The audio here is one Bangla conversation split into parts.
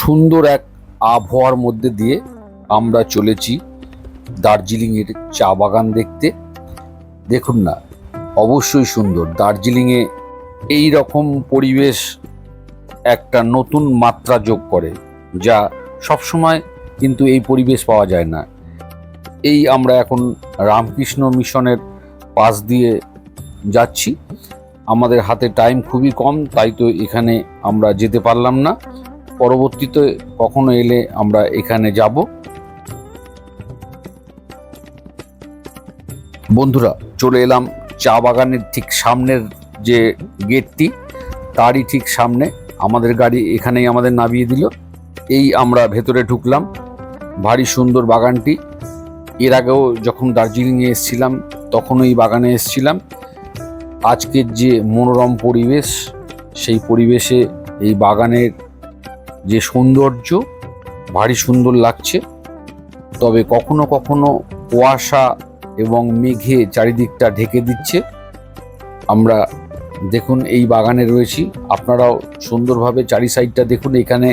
সুন্দর এক আবহাওয়ার মধ্যে দিয়ে আমরা চলেছি দার্জিলিংয়ের চা বাগান দেখতে। দেখুন না, অবশ্যই সুন্দর। দার্জিলিংয়ে এই রকম পরিবেশ একটা নতুন মাত্রা যোগ করে, যা সবসময় কিন্তু এই পরিবেশ পাওয়া যায় না। এই আমরা এখন রামকৃষ্ণ মিশনের পাশ দিয়ে যাচ্ছি। আমাদের হাতে টাইম খুবই কম, তাই তো এখানে আমরা যেতে পারলাম না। পরবর্তীতে কখনো এলে আমরা এখানে যাব। বন্ধুরা, চলে এলাম চা বাগানের ঠিক সামনের যে গেটটি, তারই ঠিক সামনে। আমাদের গাড়ি এখানেই আমাদের নামিয়ে দিল। এই আমরা ভেতরে ঢুকলাম। ভারী সুন্দর বাগানটি। এর আগেও যখন দার্জিলিংয়ে এসেছিলাম তখন এই বাগানে এসেছিলাম। আজকের যে মনোরম পরিবেশ, সেই পরিবেশে এই বাগানের যে সৌন্দর্য ভারী সুন্দর লাগছে, তবে কখনো কখনো কুয়াশা এবং মেঘে চারিদিকটা ঢেকে দিচ্ছে। আমরা দেখুন এই বাগানে রয়েছি। আপনারাও সুন্দরভাবে চারি সাইডটা দেখুন। এখানে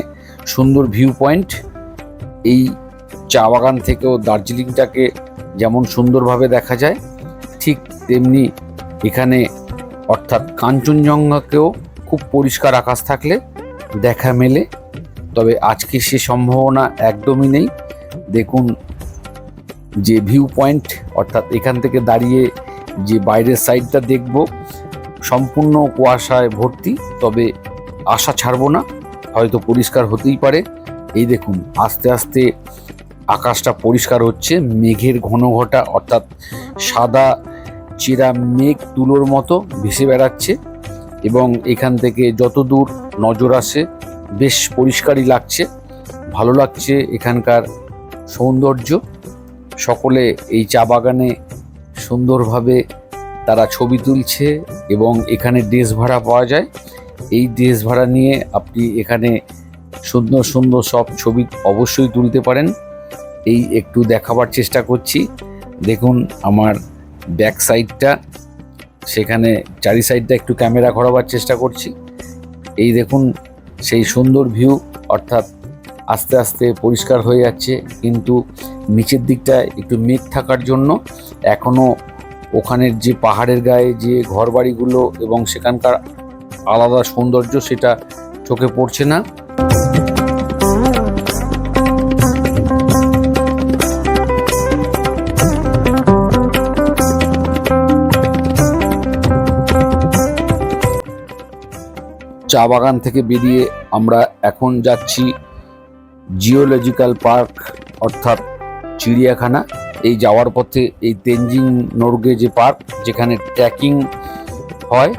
সুন্দর ভিউ পয়েন্ট। এই চা বাগান থেকেও দার্জিলিংটাকে যেমন সুন্দরভাবে দেখা যায়, ঠিক তেমনি এখানে অর্থাৎ কাঞ্চনজঙ্ঘাকেও খুব পরিষ্কার আকাশ থাকলে দেখা মেলে। তবে আজকে সে সম্ভাবনা একদমই নেই। দেখুন, যে ভিউ পয়েন্ট অর্থাৎ এখান থেকে দাঁড়িয়ে যে বাইরের সাইডটা দেখব, সম্পূর্ণ কুয়াশায় ভর্তি, তবে আশা ছাড়বো না। হয়তো পরিষ্কার হতেই পারে। এই দেখুন, আস্তে আস্তে আকাশটা পরিষ্কার হচ্ছে, মেঘের ঘন ঘটা, অর্থাৎ সাদা চেরা মেঘ তুলোর মতো ভেসে বেড়াচ্ছে এবং এখান থেকে যত দূর নজর আসে বেশ পরিষ্কারই লাগছে, ভালো লাগছে এখানকার সৌন্দর্য। সকলে এই চা বাগানে সুন্দরভাবে তারা ছবি তুলছে এবং এখানে ড্রেস ভাড়া পাওয়া যায়। এই ড্রেস ভাড়া নিয়ে আপনি এখানে সুন্দর সুন্দর সব ছবি অবশ্যই তুলতে পারেন। এই একটু দেখাবার চেষ্টা করছি। দেখুন আমার ব্যাক সাইডটা, সেখানে চারি সাইডটা একটু ক্যামেরা ঘোরাবার চেষ্টা করছি। এই দেখুন সেই সুন্দর ভিউ অর্থাৎ আস্তে আস্তে পরিষ্কার হয়ে যাচ্ছে। কিন্তু নিচের দিকটা একটু মেঘ থাকার জন্য এখনও ওখানের যে পাহাড়ের গায়ে যে ঘরবাড়িগুলো এবং সেখানকার আলাদা সৌন্দর্য সেটা চোখে পড়ছে না। চা বাগান থেকে বেরিয়ে আমরা এখন যাচ্ছি জিওলজিক্যাল পার্ক, অর্থাৎ চিড়িয়াখানা। এই যাওয়ার পথে এই তেনজিং নোরগে যে পার্ক, যেখানে ট্রেকিং হয়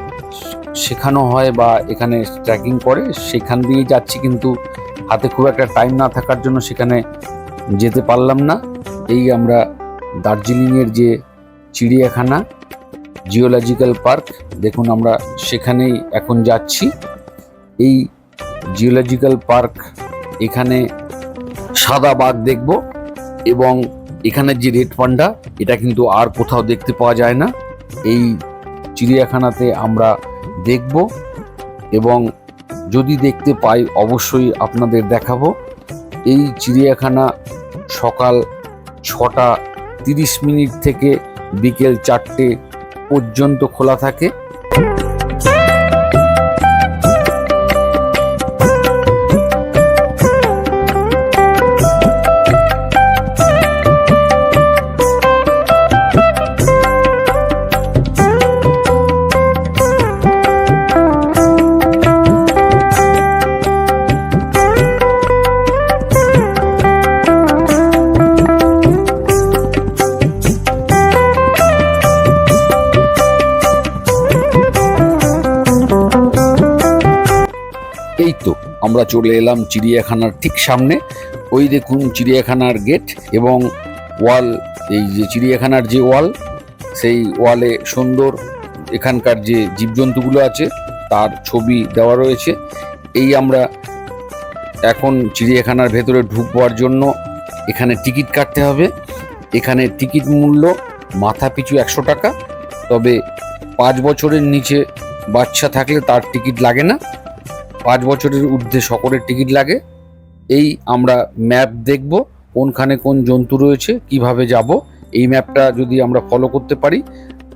শেখানো হয় বা এখানে ট্রেকিং করে, সেখান দিয়ে যাচ্ছি কিন্তু হাতে খুব একটা টাইম না থাকার জন্য সেখানে যেতে পারলাম না। এই আমরা দার্জিলিংয়ের যে চিড়িয়াখানা, জিওলজিক্যাল পার্ক, দেখুন আমরা সেখানেই এখন যাচ্ছি। এই জিওলজিক্যাল পার্ক এখানে সাদা বাঘ দেখব এবং এখানে যে রেড পান্ডা এটা কিন্তু আর কোথাও দেখতে পাওয়া যায় না। এই চিড়িয়াখানাতে আমরা দেখব এবং যদি দেখতে পাই, অবশ্যই আপনাদের দেখাবো। এই চিড়িয়াখানা সকাল ছটা তিরিশ মিনিট থেকে বিকেল চারটে পর্যন্ত খোলা থাকে। আমরা চলে এলাম চিড়িয়াখানার ঠিক সামনে। ওই দেখুন চিড়িয়াখানার গেট এবং ওয়াল এই যে চিড়িয়াখানার যে ওয়াল সেই ওয়ালে সুন্দর এখানকার যে জীবজন্তুগুলো আছে, তার ছবি দেওয়া রয়েছে। এই আমরা এখন চিড়িয়াখানার ভেতরে ঢুকবার জন্য এখানে টিকিট কাটতে হবে। এখানে টিকিট মূল্য মাথা পিছু একশো টাকা। তবে পাঁচ বছরের নিচে বাচ্চা থাকলে তার টিকিট লাগে না। পাঁচ বছরের ঊর্ধ্বে সকলের টিকিট লাগে। এই আমরা ম্যাপ দেখব, কোনখানে কোন জন্তু রয়েছে, কীভাবে যাব। এই ম্যাপটা যদি আমরা ফলো করতে পারি,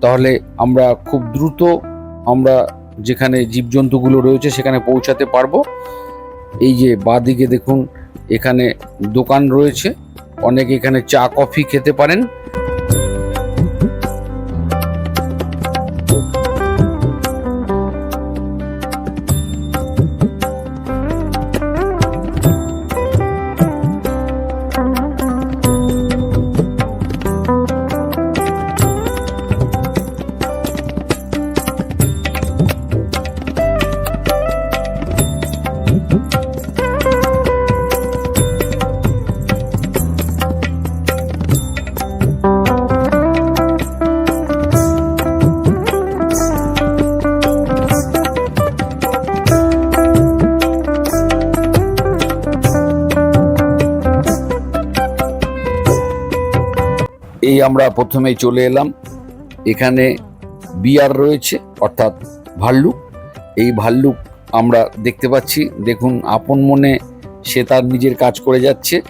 তাহলে আমরা খুব দ্রুত আমরা যেখানে জীবজন্তুগুলো রয়েছে সেখানে পৌঁছাতে পারব। এই যে বাঁদিকে দেখুন, এখানে দোকান রয়েছে। অনেকে এখানে চা, কফি খেতে পারেন। আমরা প্রথমেই চলে এলাম। এখানে বিয়ার রয়েছে, অর্থাৎ ভাল্লুক। এই ভাল্লুক আমরা দেখতে পাচ্ছি। দেখুন, আপন মনে সে তার নিজের কাজ করে যাচ্ছে।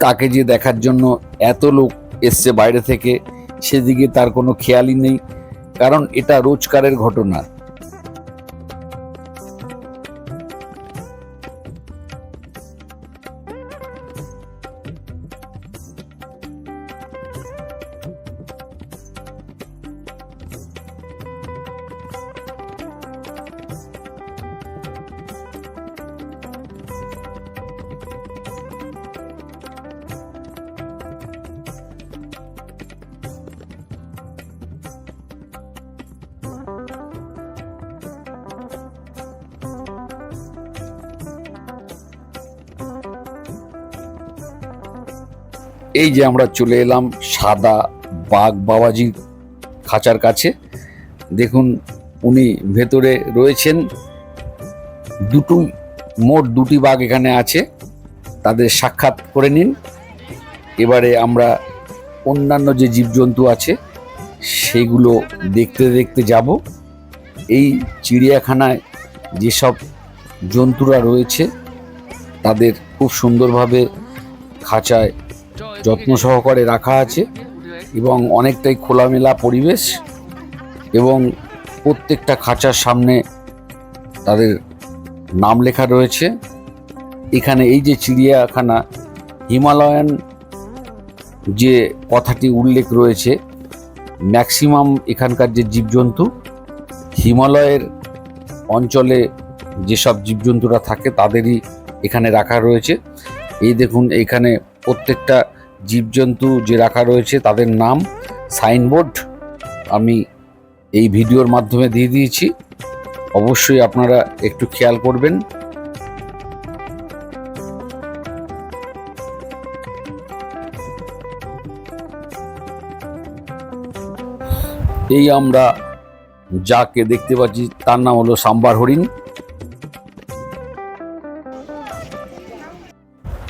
তাকে যে দেখার জন্য এত লোক এসছে বাইরে থেকে, সেদিকে তার কোনো খেয়ালই নেই। কারণ এটা রোজকারের ঘটনা। এই যে আমরা চলে এলাম সাদা বাঘ বাবাজির খাঁচার কাছে। দেখুন, উনি ভেতরে রয়েছেন। দুটো মোট দুটি বাঘ এখানে আছে। তাদের সাক্ষাৎ করে নিন। এবারে আমরা অন্যান্য যে জীবজন্তু আছে, সেগুলো দেখতে দেখতে যাব। এই চিড়িয়াখানায় যেসব জন্তুরা রয়েছে, তাদের খুব সুন্দরভাবে খাঁচায় যত্ন সহকারে রাখা আছে এবং অনেকটাই খোলামেলা পরিবেশ এবং প্রত্যেকটা খাঁচার সামনে তাদের নাম লেখা রয়েছে। এখানে এই যে চিড়িয়াখানা, হিমালয়ান যে কথাটি উল্লেখ রয়েছে, ম্যাক্সিমাম এখানকার যে জীবজন্তু, হিমালয়ের অঞ্চলে যেসব জীবজন্তুরা থাকে তাদেরই এখানে রাখা রয়েছে। এই দেখুন এখানে প্রত্যেকটা জীবজন্তু যে রাখা রয়েছে তাদের নাম, সাইনবোর্ড আমি এই ভিডিওর মাধ্যমে দিয়ে দিয়েছি। অবশ্যই আপনারা একটু খেয়াল করবেন। এই আমরা যাকে দেখতে পাচ্ছি, তার নাম হলো সাম্বার হরিণ।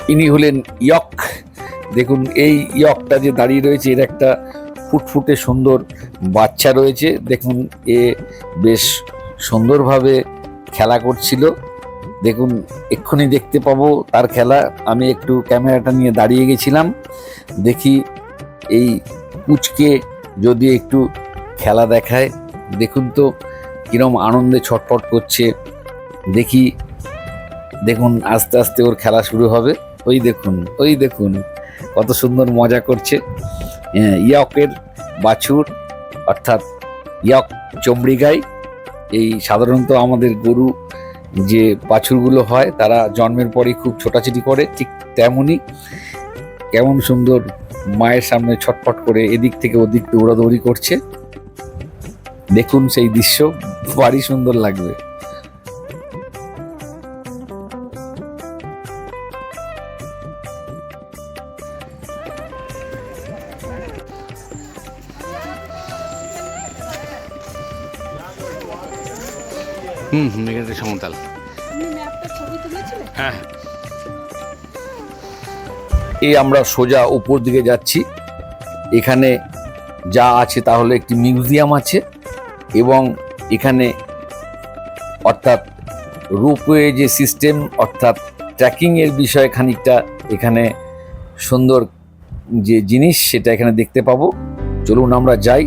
ইনি হলেন ইয়ক। দেখুন, এই ইয়কটা যে দাঁড়িয়ে রয়েছে, এর একটা ফুটফুটে সুন্দর বাচ্চা রয়েছে। দেখুন, এ বেশ সুন্দরভাবে খেলা করছিল। দেখুন, এক্ষুনি দেখতে পাবো তার খেলা। আমি একটু ক্যামেরাটা নিয়ে দাঁড়িয়ে গেছিলাম। দেখি এই কুচকে যদি একটু খেলা দেখায়। দেখুন তো, কিরম আনন্দে ছটফট করছে। দেখি, দেখুন, আস্তে আস্তে ওর খেলা শুরু হবে। ওই দেখুন ওই দেখুন কত সুন্দর মজা করছে। হ্যাঁ, ইয়কের বাছুর অর্থাৎ ইয়ক চমড়ি গাই এই সাধারণত আমাদের গরু যে বাছুরগুলো হয় তারা জন্মের পরেই খুব ছোটাছুটি করে ঠিক তেমনই কেমন সুন্দর মায়ের সামনে ছটফট করে এদিক থেকে ওদিক দৌড়াদৌড়ি করছে। দেখুন সেই দৃশ্য ভারী সুন্দর লাগবে। হুম হুম এখানে সমতল। হ্যাঁ। এই আমরা সোজা উপর দিকে যাচ্ছি। এখানে যা আছে তাহলে একটি মিউজিয়াম আছে এবং এখানে অর্থাৎ রোপওয়ে যে সিস্টেম অর্থাৎ ট্রেকিং এর বিষয়ে খানিকটা এখানে সুন্দর যে জিনিস সেটা এখানে দেখতে পাবো। চলুন আমরা যাই।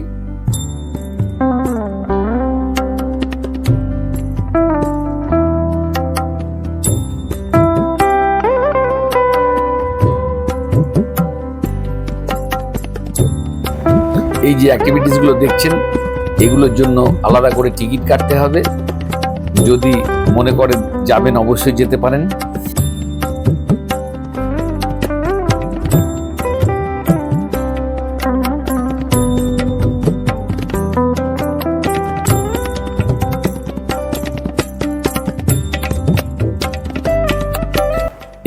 যে অ্যাক্টিভিটিসগুলো দেখছেন, এগুলোর জন্য আলাদা করে টিকিট কাটতে হবে। যদি মনে করেন যাবেন অবশ্যই যেতে পারেন।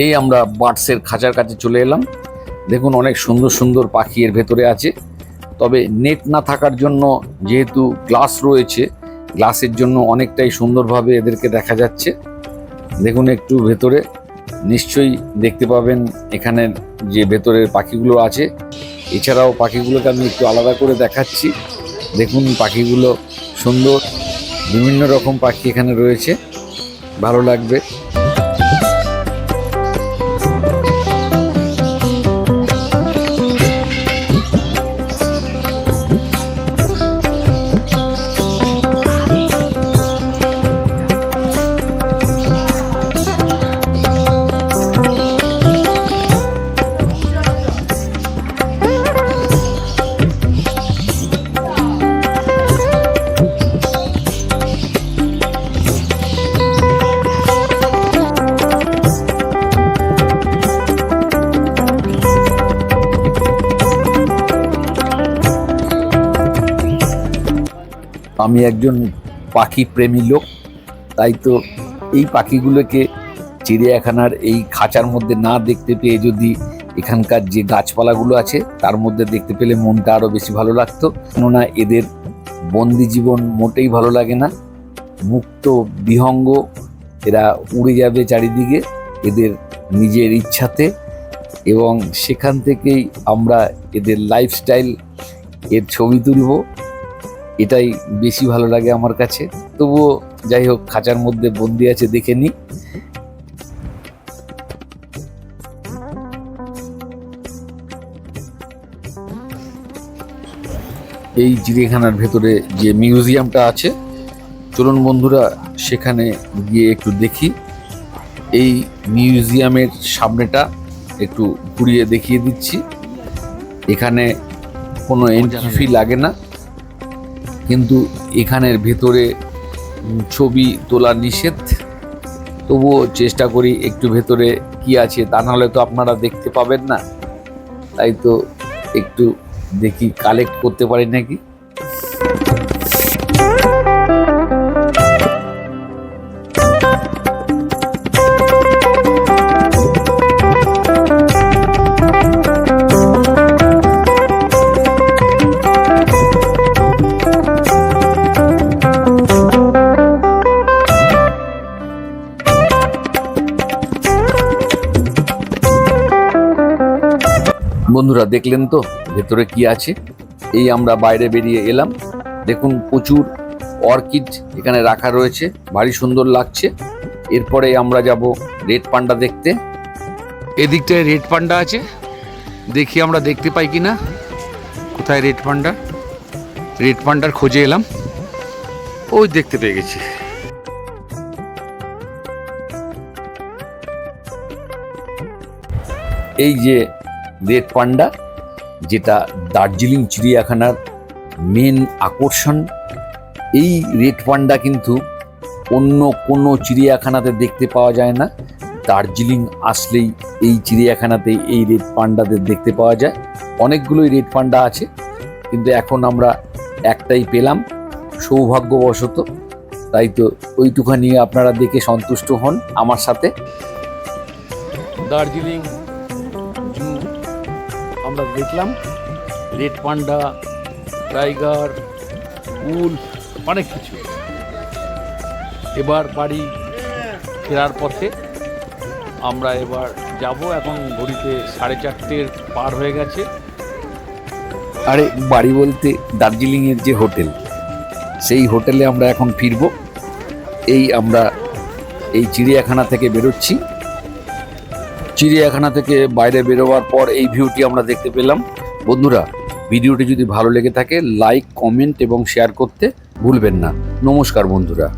এই আমরা বার্ডসের খাঁচার কাছে চলে এলাম। দেখুন অনেক সুন্দর সুন্দর পাখি এর ভেতরে আছে। তবে নেট না থাকার জন্য যেহেতু গ্লাস রয়েছে গ্লাসের জন্য অনেকটাই সুন্দরভাবে এদেরকে দেখা যাচ্ছে। দেখুন একটু ভেতরে, নিশ্চয়ই দেখতে পাবেন এখানে যে ভেতরের পাখিগুলো আছে। এছাড়াও পাখিগুলোকে আমি একটু আলাদা করে দেখাচ্ছি। দেখুন পাখিগুলো সুন্দর, বিভিন্ন রকম পাখি এখানে রয়েছে, ভালো লাগবে। আমি একজন পাখি প্রেমী লোক, তাই তো এই পাখিগুলোকে চিড়িয়াখানার এই খাঁচার মধ্যে না দেখতে পেয়ে যদি এখানকার যে গাছপালাগুলো আছে, তার মধ্যে দেখতে পেলে মনটা আরও বেশি ভালো লাগতো। কেননা এদের বন্দি জীবন মোটেই ভালো লাগে না। মুক্ত, বিহঙ্গ, এরা উড়ে যাবে চারিদিকে এদের নিজের ইচ্ছাতে এবং সেখান থেকেই আমরা এদের লাইফস্টাইল এর ছবি তুলবো। এটাই বেশি ভালো লাগে আমার কাছে। তবুও যাই হোক, খাঁচার মধ্যে বন্দি আছে দেখে নি এই চিড়িয়াখানার ভেতরে যে মিউজিয়ামটা আছে, চলুন বন্ধুরা সেখানে গিয়ে একটু দেখি। এই মিউজিয়ামের সামনেটা একটু ঘুরিয়ে দেখিয়ে দিচ্ছি। এখানে কোনো এন্ট্রি ফি লাগে না। কিন্তু এখানের ভেতরে ছবি তোলা নিষেধ। তবুও চেষ্টা করি একটু ভেতরে কি আছে, তা নাহলে তো আপনারা দেখতে পাবেন না। তাই তো একটু দেখি কালেক্ট করতে পারি নাকি? বন্ধুরা, দেখলেন তো ভেতরে কি আছে? এই আমরা বাইরে বেরিয়ে এলাম। দেখুন প্রচুর অর্কিড এখানে রাখা রয়েছে। ভারী সুন্দর লাগছে। এরপরে আমরা যাব রেড পান্ডা দেখতে। এদিকটায় রেড পান্ডা আছে। দেখি আমরা দেখতে পাই কি না কোথায় রেড পান্ডা? রেড পান্ডার খোঁজে এলাম। ওই দেখতে পেয়ে গেছি। এই যে রেড পান্ডা যেটা দার্জিলিং চিড়িয়াখানার মেন আকর্ষণ। এই রেড পান্ডা কিন্তু অন্য কোনো চিড়িয়াখানাতে দেখতে পাওয়া যায় না। দার্জিলিং আসলেই এই চিড়িয়াখানাতে এই রেড পান্ডাদের দেখতে পাওয়া যায়। অনেকগুলোই রেড পান্ডা আছে, কিন্তু এখন আমরা একটাই পেলাম, সৌভাগ্যবশত। তাই তো ওইটুখানি আপনারা দেখে সন্তুষ্ট হন আমার সাথে। দার্জিলিং আমরা দেখলাম, রেড পান্ডা, টাইগার, উল, অনেক কিছু। এবার বাড়ি ফেরার পথে আমরা এবার যাব, এখন ঘড়িতে সাড়ে চারটের পার হয়ে গেছে। আরে, বাড়ি বলতে দার্জিলিংয়ের যে হোটেল, সেই হোটেলে আমরা এখন ফিরবো। এই আমরা এই চিড়িয়াখানা থেকে বেরোচ্ছি। চিড়িয়াখানা থেকে বাইরে বেরোবার পর এই ভিউটি আমরা দেখতে পেলাম। বন্ধুরা, ভিডিওটি যদি ভালো লেগে থাকে লাইক কমেন্ট এবং শেয়ার করতে ভুলবেন না। নমস্কার, বন্ধুরা।